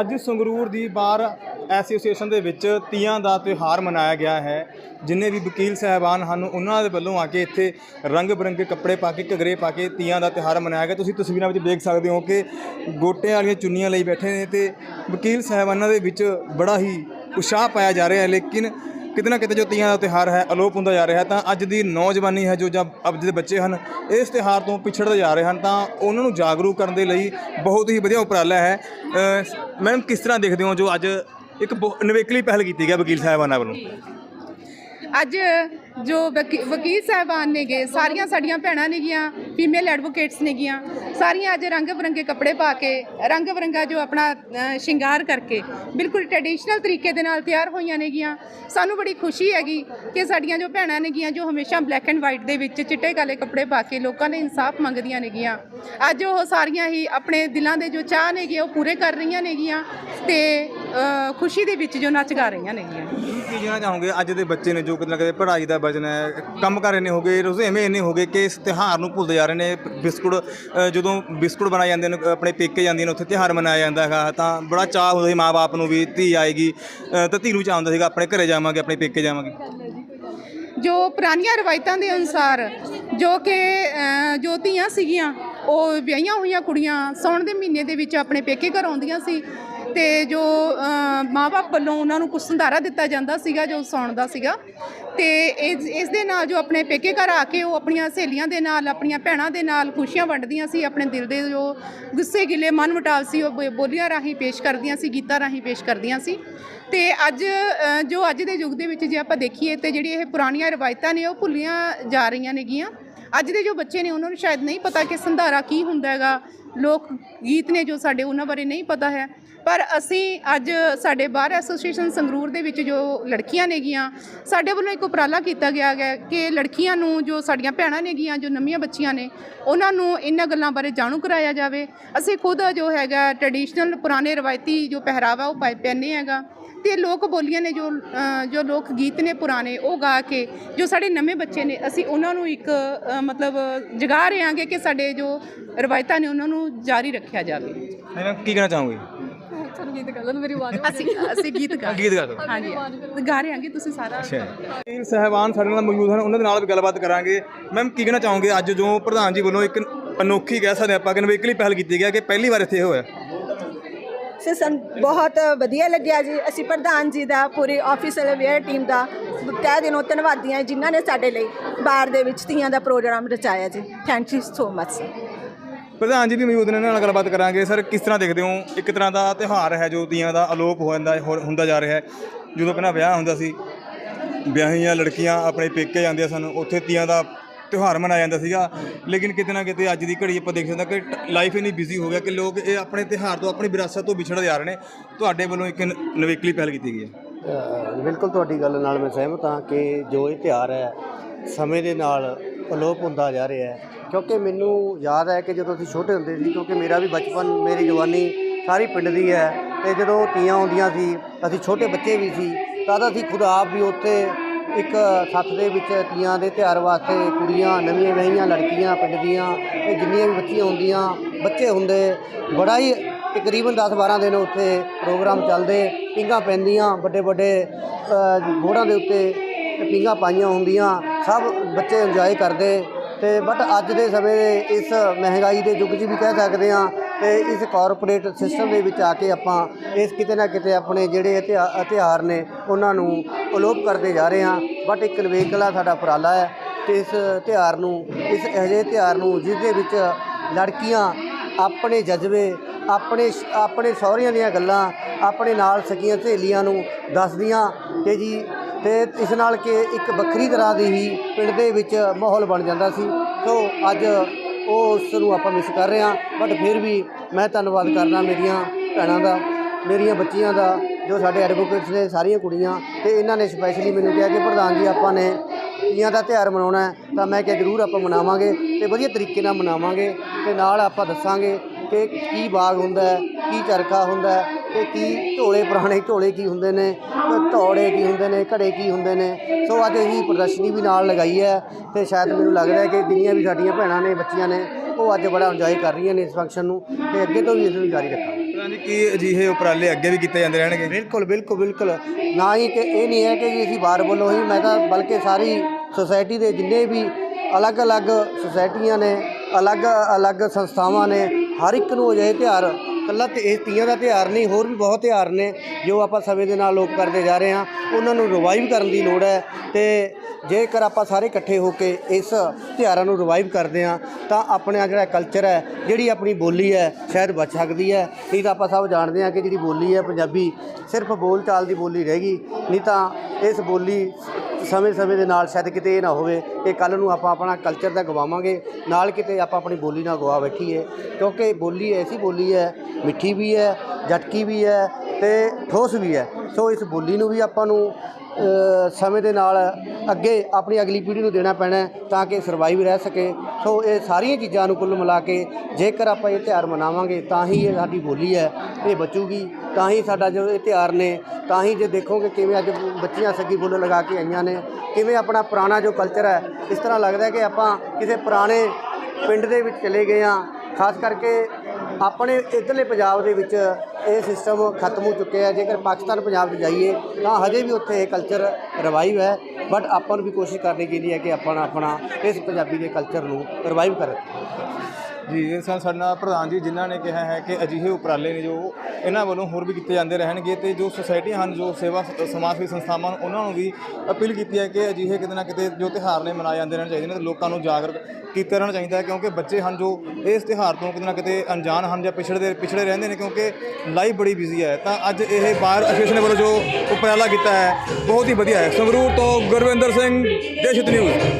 ਅੱਜ ਸੰਗਰੂਰ ਦੀ bar association ਦੇ ਵਿੱਚ ਤੀਆਂ ਦਾ ਤਿਉਹਾਰ ਮਨਾਇਆ ਗਿਆ ਹੈ। ਜਿੰਨੇ ਵੀ ਵਕੀਲ ਸਹਿਬਾਨ ਹਨ, ਉਹਨਾਂ ਦੇ ਵੱਲੋਂ ਆ ਕੇ ਇੱਥੇ ਰੰਗ ਬਰੰਗੇ ਕੱਪੜੇ ਪਾ ਕੇ, ਘਗਰੇ ਪਾ ਕੇ ਤੀਆਂ ਦਾ ਤਿਉਹਾਰ ਮਨਾਇਆ ਗਿਆ। ਤੁਸੀਂ ਤਸਵੀਰਾਂ ਵਿੱਚ ਦੇਖ ਸਕਦੇ ਹੋ ਕਿ ਗੋਟੇ ਵਾਲੀਆਂ ਚੁੰਨੀਆਂ ਲਈ ਬੈਠੇ ਨੇ ਤੇ ਵਕੀਲ ਸਹਿਬਾਨਾਂ ਦੇ ਵਿੱਚ ਬੜਾ ਹੀ ਉਤਸ਼ਾਹ ਪਾਇਆ ਜਾ ਰਿਹਾ ਹੈ। ਲੇਕਿਨ ਕਿਤੇ ਨਾ ਕਿਤੇ ਜੋ ਤੀਆਂ ਦਾ ਤਿਉਹਾਰ ਹੈ ਅਲੋਪ ਹੁੰਦਾ ਜਾ ਰਿਹਾ ਤਾਂ ਅੱਜ ਦੀ ਨੌਜਵਾਨੀ ਹੈ ਜੋ ਜਾਂ ਅੱਜ ਦੇ ਬੱਚੇ ਹਨ ਇਸ ਤਿਉਹਾਰ ਤੋਂ ਪਿਛੜਦੇ ਜਾ ਰਹੇ ਹਨ ਤਾਂ ਉਹਨਾਂ ਨੂੰ ਜਾਗਰੂਕ ਕਰਨ ਦੇ ਲਈ ਬਹੁਤ ਹੀ ਵਧੀਆ ਉਪਰਾਲਾ ਹੈ। ਅ, ਮੈਡਮ ਕਿਸ ਤਰ੍ਹਾਂ ਦੇਖਦੇ ਹੋ ਜੋ ਅੱਜ ਇੱਕ ਬਹੁ- ਨਿਵੇਕਲੀ ਪਹਿਲ ਕੀਤੀ ਗਿਆ ਵਕੀਲ ਸਾਹਿਬਾਨਾਂ ਵੱਲੋਂ? ਅੱਜ ਜੋ ਵਕੀ- ਵਕੀਲ ਸਾਹਿਬਾਨ ਨੇਗੇ ਸਾਰੀਆਂ ਸਾਡੀਆਂ ਭੈਣਾਂ ਨੇਗੀਆਂ ਫੀਮੇਲ ਐਡਵੋਕੇਟਸ ਨੇਗੀਆਂ ਸਾਰੀਆਂ ਅੱਜ ਰੰਗ ਬਰੰਗੇ ਕੱਪੜੇ ਪਾ ਕੇ ਰੰਗ ਬਰੰਗਾ ਜੋ ਆਪਣਾ ਸ਼ਿੰਗਾਰ ਕਰਕੇ, ਬਿਲਕੁਲ ਟ੍ਰੈਡੀਸ਼ਨਲ ਤਰੀਕੇ ਦੇ ਨਾਲ ਤਿਆਰ ਹੋਈਆਂ ਨੇਗੀਆਂ ਸਾਨੂੰ ਬੜੀ ਖੁਸ਼ੀ ਹੈਗੀ ਕਿ ਸਾਡੀਆਂ ਜੋ ਭੈਣਾਂ ਨੇਗੀਆਂ ਜੋ ਹਮੇਸ਼ਾ ਬਲੈਕ ਐਂਡ ਵਾਈਟ ਦੇ ਵਿੱਚ ਚਿੱਟੇ ਕਾਲੇ ਕੱਪੜੇ ਪਾ ਕੇ ਲੋਕਾਂ ਨੇ ਇਨਸਾਫ ਮੰਗਦੀਆਂ ਨੇਗੀਆਂ ਅੱਜ ਉਹ ਸਾਰੀਆਂ ਹੀ ਆਪਣੇ ਦਿਲਾਂ ਦੇ ਜੋ ਚਾਹ ਨੇਗੇ ਉਹ ਪੂਰੇ ਕਰ ਰਹੀਆਂ ਨੇਗੀਆਂ ਤੇ ਅ, ਖੁਸ਼ੀ ਦੇ ਵਿੱਚ ਜੋ ਨੱਚ ਗਾ ਰਹੀਆਂ ਨੇਗੀਆਂ ਕੀ ਕਹਿਣਾ ਚਾਹੋਗੇ? ਅੱਜ ਦੇ ਬੱਚੇ ਨੇ ਜੋ ਕਿਤੇ ਨਾ ਕਿਤੇ ਪੜ੍ਹਾਈ ਦਾ ਵਜਨ ਹੈ ਕੰਮ ਕਰ ਇੰਨੇ ਹੋ ਗਏ ਰੁਝੇਵੇਂ ਇੰਨੇ ਹੋ ਗਏ ਕਿ ਇਸ ਤਿਉਹਾਰ ਨੂੰ ਭੁੱਲਦੇ ਜਾ ਰਹੇ ਨੇ। ਬਿਸਕੁਟ ਅ, ਜਦੋਂ ਬਿਸਕੁਟ ਬਣਾਏ ਜਾਂਦੇ ਨੇ ਆਪਣੇ ਪੇਕੇ ਜਾਂਦੀਆਂ ਨੇ ਉੱਥੇ ਤਿਉਹਾਰ ਮਨਾਇਆ ਜਾਂਦਾ ਹੈਗਾ। ਤਾਂ ਬੜਾ ਚਾਹ ਹੁੰਦਾ ਸੀ ਮਾਪੇ ਨੂੰ ਵੀ ਧੀ ਆਏਗੀ ਅ, ਤਾਂ ਧੀ ਨੂੰ ਚਾਹ ਹੁੰਦਾ ਸੀਗਾ ਆਪਣੇ ਘਰੇ ਜਾਵਾਂਗੇ ਆਪਣੇ ਪੇਕੇ ਜਾਵਾਂਗੇ। ਜੋ ਪੁਰਾਣੀਆਂ ਰਵਾਇਤਾਂ ਦੇ ਅਨੁਸਾਰ ਜੋ ਕਿ ਅ, ਜੋ ਧੀਆਂ ਸੀਗੀਆਂ ਉਹ ਵਿਆਹੀਆਂ ਹੋਈਆਂ ਕੁੜੀਆਂ ਸੌਣ ਦੇ ਮਹੀਨੇ ਦੇ ਵਿੱਚ ਆਪਣੇ ਪੇਕੇ ਘਰ ਆਉਂਦੀਆਂ ਸੀ। ਤੇ ਜੋ ਮਾਪੇ ਵੱਲੋਂ ਉਹਨਾਂ ਨੂੰ ਕੁਝ ਸੰਧਾਰਾ ਦਿੱਤਾ ਜਾਂਦਾ ਸੀਗਾ, ਜੋ ਸੌਣ ਦਾ ਸੀਗਾ। ਤੇ ਇਸ ਦੇ ਨਾਲ ਜੋ ਆਪਣੇ ਪੇਕੇ ਘਰ ਆ ਕੇ ਉਹ ਆਪਣੀਆਂ ਸਹੇਲੀਆਂ ਦੇ ਨਾਲ, ਆਪਣੀਆਂ ਭੈਣਾਂ ਦੇ ਨਾਲ ਖੁਸ਼ੀਆਂ ਵੰਡਦੀਆਂ ਸੀ, ਆਪਣੇ ਦਿਲ ਦੇ ਜੋ ਗੁੱਸੇ ਗਿਲੇ ਮਨ ਮੁਟਾਵ ਸੀ, ਉਹ ਬ- ਬੋਲੀਆਂ ਰਾਹੀਂ ਪੇਸ਼ ਕਰਦੀਆਂ ਸੀ, ਗੀਤਾਂ ਰਾਹੀਂ ਪੇਸ਼ ਕਰਦੀਆਂ ਸੀ। ਤੇ ਅੱਜ ਜੋ ਅੱਜ ਦੇ ਯੁੱਗ ਦੇ ਵਿੱਚ ਜੇ ਆਪਾਂ ਦੇਖੀਏ ਤੇ ਜਿਹੜੀ ਇਹ ਪੁਰਾਣੀਆਂ ਰਵਾਇਤਾਂ ਨੇ, ਉਹ ਭੁੱਲੀਆਂ ਜਾ ਰਹੀਆਂ ਨੇਗੀਆਂ। ਅੱਜ ਦੇ ਜੋ ਬੱਚੇ ਨੇ, ਉਹਨਾਂ ਨੂੰ ਸ਼ਾਇਦ ਨਹੀਂ ਪਤਾ ਕਿ ਸੰਧਾਰਾ ਕੀ ਹੁੰਦਾ ਹੈਗਾ। ਲੋਕ ਗੀਤ ਨੇ ਜੋ ਸਾਡੇ ਉਹਨਾਂ ਬਾਰੇ ਨਹੀਂ ਪਤਾ ਹੈ। ਪਰ ਅਸੀਂ ਅੱਜ ਸਾਡੇ ਬਾਰ ਐਸੋਸੀਏਸ਼ਨ ਸੰਗਰੂਰ ਦੇ ਵਿੱਚ ਜੋ ਲੜਕੀਆਂ ਨੇਗੀਆਂ, ਸਾਡੇ ਵੱਲੋਂ ਇੱਕ ਉਪਰਾਲਾ ਕੀਤਾ ਗਿਆ ਹੈ ਕਿ ਲੜਕੀਆਂ ਨੂੰ ਜੋ ਸਾਡੀਆਂ ਭੈਣਾਂ ਨੇਗੀਆਂ, ਜੋ ਨਵੀਆਂ ਬੱਚੀਆਂ ਨੇ, ਉਹਨਾਂ ਨੂੰ ਇਹਨਾਂ ਗੱਲਾਂ ਬਾਰੇ ਜਾਣੂ ਕਰਾਇਆ ਜਾਵੇ। ਅਸੀਂ ਖੁਦ ਜੋ ਹੈਗਾ ਟ੍ਰੈਡੀਸ਼ਨਲ ਪੁਰਾਣੇ ਰਵਾਇਤੀ ਜੋ ਪਹਿਰਾਵਾ ਉਹ ਪਾਈ ਪਹਿਨੇ ਹੈਗਾ ਤੇ ਲੋਕ ਬੋਲੀਆਂ ਨੇ ਜੋ ਜੋ ਲੋਕ ਗੀਤ ਨੇ ਪੁਰਾਣੇ, ਉਹ ਗਾ ਕੇ ਜੋ ਸਾਡੇ ਨਵੇਂ ਬੱਚੇ ਨੇ, ਅਸੀਂ ਉਹਨਾਂ ਨੂੰ ਇੱਕ ਮਤਲਬ ਜਗਾ ਰਹੇ ਹਾਂਗੇ ਕਿ ਸਾਡੇ ਜੋ ਰਵਾਇਤਾਂ ਨੇ ਉਹਨਾਂ ਨੂੰ ਜਾਰੀ ਰੱਖਿਆ ਜਾਵੇ। ਮੈਮ ਕੀ ਕਹਿਣਾ ਚਾਹੂੰਗੀ? ਤੁਹਾਨੂੰ ਗੀਤ ਗਾ ਲੈਣ ਮੇਰੀ ਆਵਾਜ਼ ਅਸੀਂ ਅਸੀਂ ਗੀਤ ਗਾ ਗੀਤ ਗਾ ਦਿਓ ਹਾਂਜੀ। ਗਾ ਰਹੇ ਹਾਂਗੇ ਤੁਸੀਂ ਸਾਰਾ। ਅੱਛਾ। ਵਕੀਲ ਸਹਿਬਾਨ ਸਾਡੇ ਨਾਲ ਮੌਜੂਦ ਹਨ ਉਹਨਾਂ ਦੇ ਨਾਲ ਵੀ ਗੱਲਬਾਤ ਕਰਾਂਗੇ। ਮੈਮ ਕੀ ਕਹਿਣਾ ਚਾਹੋਗੇ? ਅੱਜ ਜੋ ਪ੍ਰਧਾਨ ਜੀ ਵੱਲੋਂ ਇੱਕ ਅਨੋਖੀ ਕਹਿ ਸਕਦੇ ਆਪਾਂ ਕਿ ਨਵੇਕਲੀ ਪਹਿਲ ਕੀਤੀ ਗਿਆ ਕਿ ਪਹਿਲੀ ਵਾਰ ਇੱਥੇ ਇਹ ਹੋਇਆ। ਸੋ ਸਾਨੂੰ ਬਹੁਤ ਵਧੀਆ ਲੱਗਿਆ ਜੀ। ਅਸੀਂ ਪ੍ਰਧਾਨ ਜੀ ਦਾ ਪੂਰੀ ਆਫੀਸਰ ਵੇਅਰ ਟੀਮ ਦਾ ਤਹਿ ਦਿਲੋਂ ਧੰਨਵਾਦੀ ਹਾਂ ਜਿਨ੍ਹਾਂ ਨੇ ਸਾਡੇ ਲਈ ਬਾਰ ਦੇ ਵਿੱਚ ਤੀਆਂ ਦਾ ਪ੍ਰੋਗਰਾਮ ਰਚਾਇਆ ਜੀ। ਥੈਂਕ ਯੂ ਸੋ ਮਚ ਪ੍ਰਧਾਨ ਜੀ ਵੀ ਮੌਜੂਦ ਨੇ ਇਹਨਾਂ ਨਾਲ ਗੱਲਬਾਤ ਕਰਾਂਗੇ। ਸਰ ਕਿਸ ਤਰ੍ਹਾਂ ਦੇਖਦੇ ਹੋ? ਇੱਕ ਤਰ੍ਹਾਂ ਦਾ ਤਿਉਹਾਰ ਹੈ ਜੋ ਤੀਆਂ ਦਾ ਅਲੋਪ ਹੋ ਜਾਂਦਾ ਹੋ- ਹੁੰਦਾ ਜਾ ਰਿਹਾ ਹੈ। ਜਦੋਂ ਪਹਿਲਾਂ ਵਿਆਹ ਹੁੰਦਾ ਸੀ ਵਿਆਹੀਆਂ ਲੜਕੀਆਂ ਆਪਣੇ ਪੇਕੇ ਜਾਂਦੀਆਂ ਸਨ ਉੱਥੇ ਤੀਆਂ ਦਾ ਤਿਉਹਾਰ ਮਨਾਇਆ ਜਾਂਦਾ ਸੀਗਾ। ਲੇਕਿਨ ਕਿਤੇ ਨਾ ਕਿਤੇ ਅੱਜ ਦੀ ਘੜੀ ਆਪਾਂ ਦੇਖ ਸਕਦੇ ਹਾਂ ਕਿ ਲਾਈਫ ਇੰਨੀ ਬਿਜ਼ੀ ਹੋ ਗਿਆ ਕਿ ਲੋਕ ਇਹ ਆਪਣੇ ਤਿਉਹਾਰ ਤੋਂ ਆਪਣੀ ਵਿਰਾਸਤ ਤੋਂ ਵਿਛੜ ਜਾ ਰਹੇ ਨੇ। ਤੁਹਾਡੇ ਵੱਲੋਂ ਇੱਕ ਨ- ਨਵੇਕਲੀ ਪਹਿਲ ਕੀਤੀ ਗਈ ਹੈ। ਅ, ਬਿਲਕੁਲ ਤੁਹਾਡੀ ਗੱਲ ਨਾਲ ਮੈਂ ਸਹਿਮਤ ਹਾਂ ਕਿ ਜੋ ਇਹ ਤਿਉਹਾਰ ਹੈ ਸਮੇਂ ਦੇ ਨਾਲ ਅਲੋਪ ਹੁੰਦਾ ਜਾ ਰਿਹਾ ਹੈ। ਕਿਉਂਕਿ ਮੈਨੂੰ ਯਾਦ ਹੈ ਕਿ ਜਦੋਂ ਅਸੀਂ ਛੋਟੇ ਹੁੰਦੇ ਸੀ, ਕਿਉਂਕਿ ਮੇਰਾ ਵੀ ਬਚਪਨ, ਮੇਰੀ ਜਵਾਨੀ ਸਾਰੀ ਪਿੰਡ ਦੀ ਹੈ ਤੇ ਜਦੋਂ ਤੀਆਂ ਆਉਂਦੀਆਂ ਸੀ, ਅਸੀਂ ਛੋਟੇ ਬੱਚੇ ਵੀ ਸੀ, ਤਦ ਅਸੀਂ ਖੁਦ ਆਪ ਵੀ ਉੱਥੇ ਇੱਕ ਸੱਥ ਦੇ ਵਿੱਚ ਤੀਆਂ ਦੇ ਤਿਉਹਾਰ ਵਾਸਤੇ ਕੁੜੀਆਂ, ਨਵੀਆਂ ਵਿਆਹੀਆਂ ਲੜਕੀਆਂ ਪਿੰਡ ਦੀਆਂ ਤੇ ਜਿੰਨੀਆਂ ਵੀ ਬੱਚੀਆਂ ਹੁੰਦੀਆਂ, ਬੱਚੇ ਹੁੰਦੇ, ਬੜਾ ਹੀ ਤਕਰੀਬਨ 10-12 ਦਿਨ ਉੱਥੇ ਪ੍ਰੋਗਰਾਮ ਚੱਲਦੇ ਪਿੰਗਾ ਪੈਂਦੀਆਂ, ਵੱਡੇ ਵੱਡੇ ਬੋੜਾਂ ਦੇ ਉੱਤੇ ਪਿੰਗਾ ਪਾਈਆਂ ਹੁੰਦੀਆਂ, ਸਭ ਬੱਚੇ ਇੰਜੋਏ ਕਰਦੇ। ਤੇ ਬਟ ਅੱਜ ਦੇ ਸਮੇਂ ਦੇ ਇਸ ਮਹਿੰਗਾਈ ਦੇ ਯੁੱਗ 'ਚ ਵੀ ਕਹਿ ਸਕਦੇ ਹਾਂ ਤੇ ਇਸ ਕਾਰਪੋਰੇਟ ਸਿਸਟਮ ਦੇ ਵਿੱਚ ਆ ਕੇ ਆਪਾਂ ਇਸ ਕਿਤੇ ਨਾ ਕਿਤੇ ਆਪਣੇ ਜਿਹੜੇ ਇਤਿਹਾ- ਤਿਉਹਾਰ ਨੇ ਉਹਨਾਂ ਨੂੰ ਅਲੋਪ ਕਰਦੇ ਜਾ ਰਹੇ ਹਾਂ। ਬਟ ਇੱਕ ਨਵੇਕਲਾ ਸਾਡਾ ਉਪਰਾਲਾ ਹੈ ਤੇ ਇਸ ਤਿਉਹਾਰ ਨੂੰ, ਇਸ ਇਹੋ ਜਿਹੇ ਤਿਉਹਾਰ ਨੂੰ ਜਿਸ ਦੇ ਵਿੱਚ ਲੜਕੀਆਂ ਆਪਣੇ ਜਜ਼ਬੇ, ਆਪਣੇ ਆਪਣੇ ਸਹੁਰਿਆਂ ਦੀਆਂ ਗੱਲਾਂ, ਆਪਣੇ ਨਾਲ ਸਕੀਆਂ ਸਹੇਲੀਆਂ ਨੂੰ ਦੱਸਦੀਆਂ ਤੇ ਜੀ ਤੇ ਇਸ ਨਾਲ ਕਿ ਇੱਕ ਵੱਖਰੀ ਤਰ੍ਹਾਂ ਦੀ ਹੀ ਪਿੰਡ ਦੇ ਵਿੱਚ ਮਾਹੌਲ ਬਣ ਜਾਂਦਾ ਸੀ। ਸੋ ਅੱਜ ਉਹ ਉਸ ਨੂੰ ਆਪਾਂ ਮਿਸ ਕਰ ਰਹੇ ਹਾਂ ਬਟ ਫਿਰ ਵੀ ਮੈਂ ਧੰਨਵਾਦ ਕਰਦਾ ਮੇਰੀਆਂ ਭੈਣਾਂ ਦਾ, ਮੇਰੀਆਂ ਬੱਚੀਆਂ ਦਾ, ਜੋ ਸਾਡੇ ਐਡਵੋਕੇਟਸ ਨੇ ਸਾਰੀਆਂ ਕੁੜੀਆਂ, ਤੇ ਇਹਨਾਂ ਨੇ ਸਪੈਸ਼ਲੀ ਮੈਨੂੰ ਕਿਹਾ ਕਿ ਪ੍ਰਧਾਨ ਜੀ, ਆਪਾਂ ਨੇ ਤੀਆਂ ਦਾ ਤਿਉਹਾਰ ਮਨਾਉਣਾ ਹੈ, ਤਾਂ ਮੈਂ ਕਿਹਾ ਜ਼ਰੂਰ ਆਪਾਂ ਮਨਾਵਾਂਗੇ ਤੇ ਵਧੀਆ ਤਰੀਕੇ ਨਾਲ ਮਨਾਵਾਂਗੇ ਤੇ ਨਾਲ ਆਪਾਂ ਦੱਸਾਂਗੇ ਕਿ ਕੀ ਬਾਗ ਹੁੰਦਾ ਹੈ, ਕੀ ਚਰਖਾ ਹੁੰਦਾ ਹੈ ਕਿ ਕੀ ਝੋਲੇ ਪੁਰਾਣੇ ਝੋਲੇ ਕੀ ਹੁੰਦੇ ਨੇ ਧੌੜੇ ਕੀ ਹੁੰਦੇ ਨੇ ਘੜੇ ਕੀ ਹੁੰਦੇ ਨੇ। ਸੋ ਅੱਜ ਇਹਦੀ ਪ੍ਰਦਰਸ਼ਨੀ ਵੀ ਨਾਲ ਲਗਾਈ ਹੈ ਤੇ ਸ਼ਾਇਦ ਮੈਨੂੰ ਲੱਗਦਾ ਹੈ ਕਿ ਜਿੰਨੀਆਂ ਵੀ ਸਾਡੀਆਂ ਭੈਣਾਂ ਨੇ ਬੱਚੀਆਂ ਨੇ ਉਹ ਅੱਜ ਬੜਾ ਇੰਜੋਏ ਕਰ ਰਹੀਆਂ ਨੇ ਇਸ ਫੰਕਸ਼ਨ ਨੂੰ ਤੇ ਅੱਗੇ ਤੋਂ ਵੀ ਇਸ ਨੂੰ ਜਾਰੀ ਰੱਖਾਂਗੇ। ਜੀ ਕੀ ਅਜਿਹੇ ਉਪਰਾਲੇ ਅੱਗੇ ਵੀ ਕੀਤੇ ਜਾਂਦੇ ਰਹਿਣਗੇ। ਬਿਲਕੁਲ ਬਿਲਕੁਲ ਬਿਲਕੁਲ। ਨਾ ਹੀ ਕਿ ਇਹ ਨਹੀਂ ਹੈ ਕਿ ਜੀ ਅਸੀਂ ਬਾਹਰ ਵੱਲੋਂ ਹੀ ਮੈਂ ਤਾਂ ਬਲਕਿ ਸਾਰੀ ਸੁਸਾਇਟੀ ਦੇ ਜਿੰਨੇ ਵੀ ਅਲੱਗ-ਅਲੱਗ ਸੁਸਾਇਟੀਆਂ ਨੇ ਅਲੱਗ-ਅਲੱਗ ਸੰਸਥਾਵਾਂ ਨੇ ਹਰ ਇੱਕ ਨੂੰ ਅਜਿਹੇ ਤਿਉਹਾਰ ਕੱਲਾ ਤੇ, ਇਹ ਤੀਆਂ ਦਾ ਤਿਉਹਾਰ ਨਹੀਂ, ਹੋਰ ਵੀ ਬਹੁਤ ਤਿਉਹਾਰ ਨੇ ਜੋ ਆਪਾਂ ਸਮੇਂ ਦੇ ਨਾਲ ਲੋਕ ਕਰਦੇ ਜਾ ਰਹੇ ਹਾਂ। ਉਹਨਾਂ ਨੂੰ ਰਿਵਾਈਵ ਕਰਨ ਦੀ ਲੋੜ ਹੈ ਤੇ ਜੇਕਰ ਆਪਾਂ ਸਾਰੇ ਇਕੱਠੇ ਹੋ ਕੇ ਇਸ ਤਿਉਹਾਰਾਂ ਨੂੰ ਰਿਵਾਈਵ ਕਰਦੇ ਹਾਂ, ਤਾਂ ਆਪਣਾ ਜਿਹੜਾ ਕਲਚਰ ਹੈ, ਜਿਹੜੀ ਆਪਣੀ ਬੋਲੀ ਹੈ, ਸ਼ਾਇਦ ਬਚ ਸਕਦੀ ਹੈ। ਨਹੀਂ ਤਾਂ ਆਪਾਂ ਸਭ ਜਾਣਦੇ ਹਾਂ ਕਿ ਜਿਹੜੀ ਬੋਲੀ ਹੈ ਪੰਜਾਬੀ, ਸਿਰਫ ਬੋਲਚਾਲ ਦੀ ਬੋਲੀ ਰਹਿ ਗਈ। ਨਹੀਂ ਤਾਂ ਇਸ ਬੋਲੀ ਸਮੇਂ ਸਮੇਂ ਦੇ ਨਾਲ ਸ਼ਾਇਦ ਕਿਤੇ ਇਹ ਨਾ ਹੋਵੇ ਕਿ ਕੱਲ ਨੂੰ ਆਪਾਂ ਆਪਣਾ ਕਲਚਰ ਤਾਂ ਗਵਾਵਾਂਗੇ, ਨਾਲ ਕਿਤੇ ਆਪਾਂ ਆਪਣੀ ਬੋਲੀ ਨਾ ਗਵਾ ਬੈਠੀਏ। ਕਿਉਂਕਿ ਬੋਲੀ ਐਸੀ ਬੋਲੀ ਹੈ, ਮਿੱਠੀ ਵੀ ਹੈ, ਜਟਕੀ ਵੀ ਹੈ ਤੇ ਠੋਸ ਵੀ ਹੈ। ਸੋ ਇਸ ਬੋਲੀ ਨੂੰ ਵੀ ਆਪਾਂ ਨੂੰ ਸਮੇਂ ਦੇ ਨਾਲ ਅੱਗੇ ਆਪਣੀ ਅਗਲੀ ਪੀੜ੍ਹੀ ਨੂੰ ਦੇਣਾ ਪੈਣਾ ਤਾਂ ਕਿ ਸਰਵਾਈਵ ਰਹਿ ਸਕੇ। ਸੋ ਇਹ ਸਾਰੀਆਂ ਚੀਜ਼ਾਂ ਨੂੰ ਕੁੱਲ ਮਿਲਾ ਕੇ ਜੇਕਰ ਆਪਾਂ ਇਹ ਤਿਉਹਾਰ ਮਨਾਵਾਂਗੇ, ਤਾਂ ਹੀ ਇਹ ਸਾਡੀ ਬੋਲੀ ਹੈ, ਇਹ ਬਚੂਗੀ। ਤਾਂ ਹੀ ਸਾਡਾ ਜੋ ਇਹ ਤਿਉਹਾਰ ਨੇ, ਤਾਂ ਹੀ ਜੇ ਦੇਖੋਗੇ ਕਿਵੇਂ ਅੱਜ ਬੱਚੀਆਂ ਸੱਗੀ ਫੁੱਲ ਲਗਾ ਕੇ ਆਈਆਂ ਨੇ, ਕਿਵੇਂ ਆਪਣਾ ਪੁਰਾਣਾ ਜੋ ਕਲਚਰ ਹੈ, ਇਸ ਤਰ੍ਹਾਂ ਲੱਗਦਾ ਕਿ ਆਪਾਂ ਕਿਸੇ ਪੁਰਾਣੇ ਪਿੰਡ ਦੇ ਵਿੱਚ ਚਲੇ ਗਏ ਹਾਂ। ਖਾਸ ਕਰਕੇ ਆਪਣੇ ਇੱਧਰਲੇ ਪੰਜਾਬ ਦੇ ਵਿੱਚ ਇਹ ਸਿਸਟਮ ਖਤਮ ਹੋ ਚੁੱਕਿਆ ਹੈ। ਜੇਕਰ ਪਾਕਿਸਤਾਨ ਪੰਜਾਬ 'ਚ ਜਾਈਏ, ਤਾਂ ਹਜੇ ਵੀ ਉੱਥੇ ਇਹ ਕਲਚਰ ਰਿਵਾਈਵ ਹੈ। ਬਟ ਆਪਾਂ ਨੂੰ ਵੀ ਕੋਸ਼ਿਸ਼ ਕਰਨੀ ਚਾਹੀਦੀ ਹੈ ਕਿ ਆਪਾਂ ਆਪਣਾ ਇਸ ਪੰਜਾਬੀ ਦੇ ਕਲਚਰ ਨੂੰ ਰਿਵਾਈਵ ਕਰ ਜੀ ਸਰ ਸਾਡਾ ਪ੍ਰਧਾਨ ਜੀ ਜਿਨ੍ਹਾਂ ਨੇ ਕਿਹਾ ਹੈ ਕਿ ਅਜਿਹੇ ਉਪਰਾਲੇ ਨੇ ਜੋ ਇਹਨਾਂ ਵੱਲੋਂ ਹੋਰ ਵੀ ਕੀਤੇ ਜਾਂਦੇ ਰਹਿਣਗੇ ਤੇ ਜੋ ਸੁਸਾਇਟੀਆਂ ਹਨ, ਜੋ ਸੇਵਾ ਸਮਾਜ ਸੇਵੀ ਸੰਸਥਾਵਾਂ ਹਨ, ਉਹਨਾਂ ਨੂੰ ਵੀ ਅਪੀਲ ਕੀਤੀ ਹੈ ਕਿ ਅਜਿਹੇ ਕਿਤੇ ਨਾ ਕਿਤੇ ਜੋ ਤਿਉਹਾਰ ਨੇ ਮਨਾਏ ਜਾਂਦੇ ਰਹਿਣੇ ਚਾਹੀਦੇ ਨੇ ਤੇ ਲੋਕਾਂ ਨੂੰ ਜਾਗਰੂਕ ਕੀਤਾ ਰਹਿਣਾ ਚਾਹੀਦਾ ਹੈ ਕਿਉਂਕਿ ਬੱਚੇ ਹਨ ਜੋ ਇਸ ਤਿਉਹਾਰ ਤੋਂ ਕਿਤੇ ਨਾ ਕਿਤੇ ਅਣਜਾਣ ਹਨ ਜਾਂ ਪਿਛੜਦੇ, ਪਿਛੜੇ ਰਹਿੰਦੇ ਨੇ ਕਿਉਂਕਿ ਲਾਈਫ ਬੜੀ ਬਿਜ਼ੀ ਹੈ। ਤਾਂ ਅੱਜ ਇਹ ਬਾਰ ਐਸੋਸੀਏਸ਼ਨ ਵੱਲੋਂ ਜੋ ਉਪਰਾਲਾ ਕੀਤਾ ਹੈ, ਬਹੁਤ ਹੀ ਵਧੀਆ ਹੈ। ਸੰਗਰੂਰ ਤੋਂ ਗੁਰਵਿੰਦਰ ਸਿੰਘ, ਦੇਸ਼ਿਤ ਨਿਊਜ਼